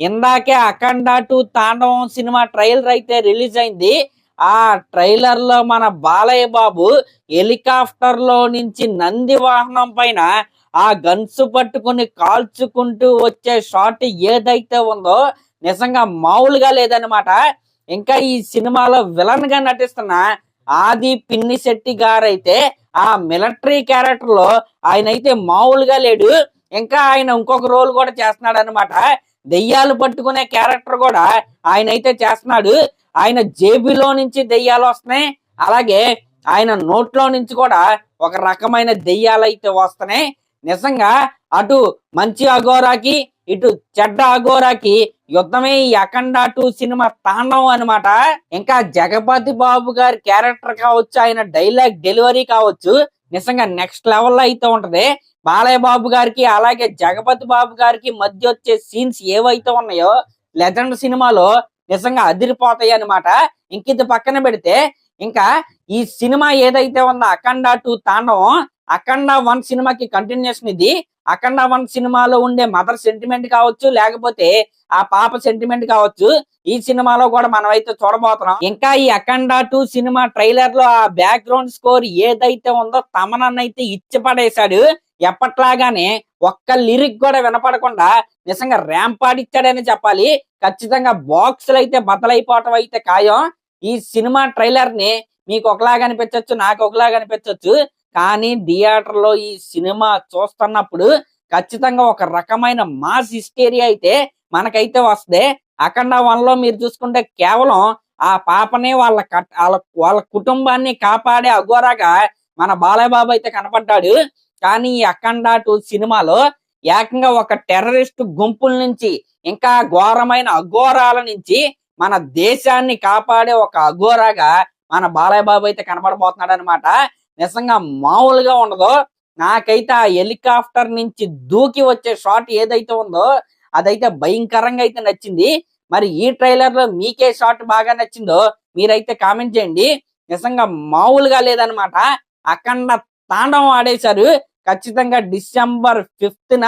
ఇందాకే Akhanda two Thandavam cinema trailer అయితే release అయింది. ఆ ట్రైలర్లో మన బాలయ్య బాబు హెలికాప్టర్లో నుంచి నంది వాహనం పైన ఆ గన్స్ పట్టుకుని కాల్చుకుంటూ వచ్చే షాట్ ఏదైతే ఉందో నిజంగా మామూలుగా లేదనమాట ఇంకా ఈ సినిమాలో విలన్గా నటిస్తున్న ఆది పిన్నిశెట్టి గారైతే ఆ మిలిటరీ క్యారెక్టర్లో ఆయన అయితే మామూలుగా లేడు. ఇంకా ఆయన ఇంకొక రోల్ కూడా చేస్తున్నాడు అనమాట దెయ్యాలు పట్టుకునే క్యారెక్టర్ కూడా ఆయన అయితే చేస్తున్నాడు. ఆయన జేబులో నుంచి దెయ్యాలు వస్తున్నాయి. అలాగే ఆయన నోట్లో నుంచి కూడా ఒక రకమైన దెయ్యాలు అయితే వస్తున్నాయి. నిజంగా అటు మంచి అఘోరాకి ఇటు చెడ్డ అఘోరాకి యుద్ధమే ఈ అఖండ టూ సినిమా తాండవం అనమాట ఇంకా జగపతి బాబు గారి క్యారెక్టర్ కావచ్చు ఆయన డైలాగ్ డెలివరీ కావచ్చు నిజంగా నెక్స్ట్ లెవెల్ అయితే ఉంటది. బాలయ్య బాబు గారికి అలాగే జగపతి బాబు గారికి మధ్య వచ్చే సీన్స్ ఏవైతే ఉన్నాయో లెజెండ్ సినిమాలో నిజంగా అదిరిపోతాయి అనమాట ఇంక ఇది పక్కన పెడితే ఇంకా ఈ సినిమా ఏదైతే ఉందో అఖండ టూ తాండవం అఖండ వన్ సినిమాకి కంటిన్యూషన్ ఇది. అఖండ వన్ సినిమాలో ఉండే మదర్ సెంటిమెంట్ కావచ్చు లేకపోతే ఆ పాప సెంటిమెంట్ కావచ్చు ఈ సినిమాలో కూడా మనం అయితే చూడబోతున్నాం. ఇంకా ఈ అఖండ టూ సినిమా ట్రైలర్లో ఆ బ్యాక్గ్రౌండ్ స్కోర్ ఏదైతే ఉందో తమనన్నైతే ఇచ్చిపడేశాడు. ఎప్పట్లాగానే ఒక్క లిరిక్ కూడా వినపడకుండా నిజంగా ర్యాంప్ ఆడిచ్చాడని చెప్పాలి. ఖచ్చితంగా బాక్సులు అయితే బద్దలైపోవటం అయితే ఖాయం. ఈ సినిమా ట్రైలర్ని మీకు ఒకలాగా అనిపించవచ్చు నాకు ఒకలాగా అనిపించవచ్చు కానీ థియేటర్లో ఈ సినిమా చూస్తున్నప్పుడు ఖచ్చితంగా ఒక రకమైన మాస్ హిస్టేరియా అయితే మనకైతే వస్తే అఖండ వన్లో మీరు చూసుకుంటే కేవలం ఆ పాపనే వాళ్ళ వాళ్ళ వాళ్ళ కుటుంబాన్ని కాపాడే అఘోరాగా మన బాలయ్య బాబు అయితే కనపడ్డాడు. కానీ ఈ అఖండ టూ సినిమాలో ఏకంగా ఒక టెర్రరిస్ట్ గుంపుల నుంచి ఇంకా ఘోరమైన అఘోరాల నుంచి మన దేశాన్ని కాపాడే ఒక అఘోరాగా మన బాలయ్య బాబు అయితే కనపడబోతున్నాడు అనమాట నిజంగా మామూలుగా ఉండదు. నాకైతే ఆ హెలికాప్టర్ నుంచి దూకి వచ్చే షాట్ ఏదైతే ఉందో అదైతే భయంకరంగా అయితే నచ్చింది. మరి ఈ ట్రైలర్లో మీకే షాట్ బాగా నచ్చిందో మీరైతే కామెంట్ చేయండి. నిజంగా మామూలుగా లేదనమాట అఖండ తాండవం ఆడేశారు. ఖచ్చితంగా డిసెంబర్ ఫిఫ్త్ న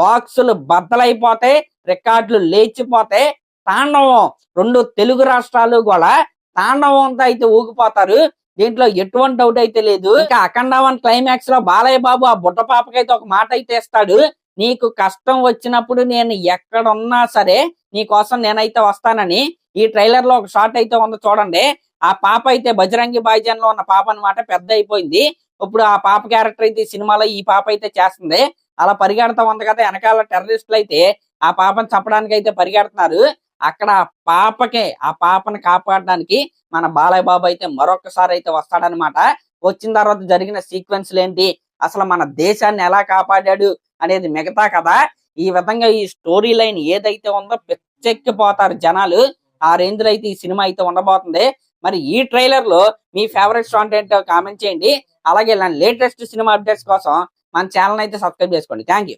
బాక్సులు బద్దలైపోతాయి రికార్డులు లేచిపోతాయి. తాండవం రెండు తెలుగు రాష్ట్రాలు కూడా తాండవంతో అయితే ఊగిపోతారు. దీంట్లో ఎటువంటి డౌట్ అయితే లేదు. ఇంకా అఖండ వన్ క్లైమాక్స్లో బాలయ్య బాబు ఆ బుట్ట పాపకైతే ఒక మాట అయితే ఇస్తాడు. నీకు కష్టం వచ్చినప్పుడు నేను ఎక్కడున్నా సరే నీ కోసం నేనైతే వస్తానని ఈ ట్రైలర్లో ఒక షార్ట్ అయితే ఉంది చూడండి. ఆ పాప అయితే బజరంగి బాయ్జాన్లో ఉన్న పాప అన్నమాట పెద్ద అయిపోయింది. ఇప్పుడు ఆ పాప క్యారెక్టర్ అయితే ఈ సినిమాలో ఈ పాప అయితే చేస్తుంది. అలా పరిగెడతా ఉంది కదా వెనకాల టెర్రరిస్టులు అయితే ఆ పాపను చంపడానికి అయితే పరిగెడుతున్నారు. అక్కడ ఆ పాపకే ఆ పాపను కాపాడడానికి మన బాలయ్య బాబు అయితే మరొకసారి అయితే వస్తాడనమాట వచ్చిన తర్వాత జరిగిన సీక్వెన్స్లు ఏంటి అసలు మన దేశాన్ని ఎలా కాపాడాడు అనేది మిగతా కదా. ఈ విధంగా ఈ స్టోరీ లైన్ ఏదైతే ఉందో పిచ్చెక్కిపోతారు జనాలు. ఆ రేంజ్ అయితే ఈ సినిమా అయితే ఉండబోతుంది. మరి ఈ ట్రైలర్లో మీ ఫేవరెట్ సాంగ్ ఏంటో కామెంట్ చేయండి. అలాగే ఇలాంటి లేటెస్ట్ సినిమా అప్డేట్స్ కోసం మన ఛానల్ అయితే సబ్స్క్రైబ్ చేసుకోండి. Thank you.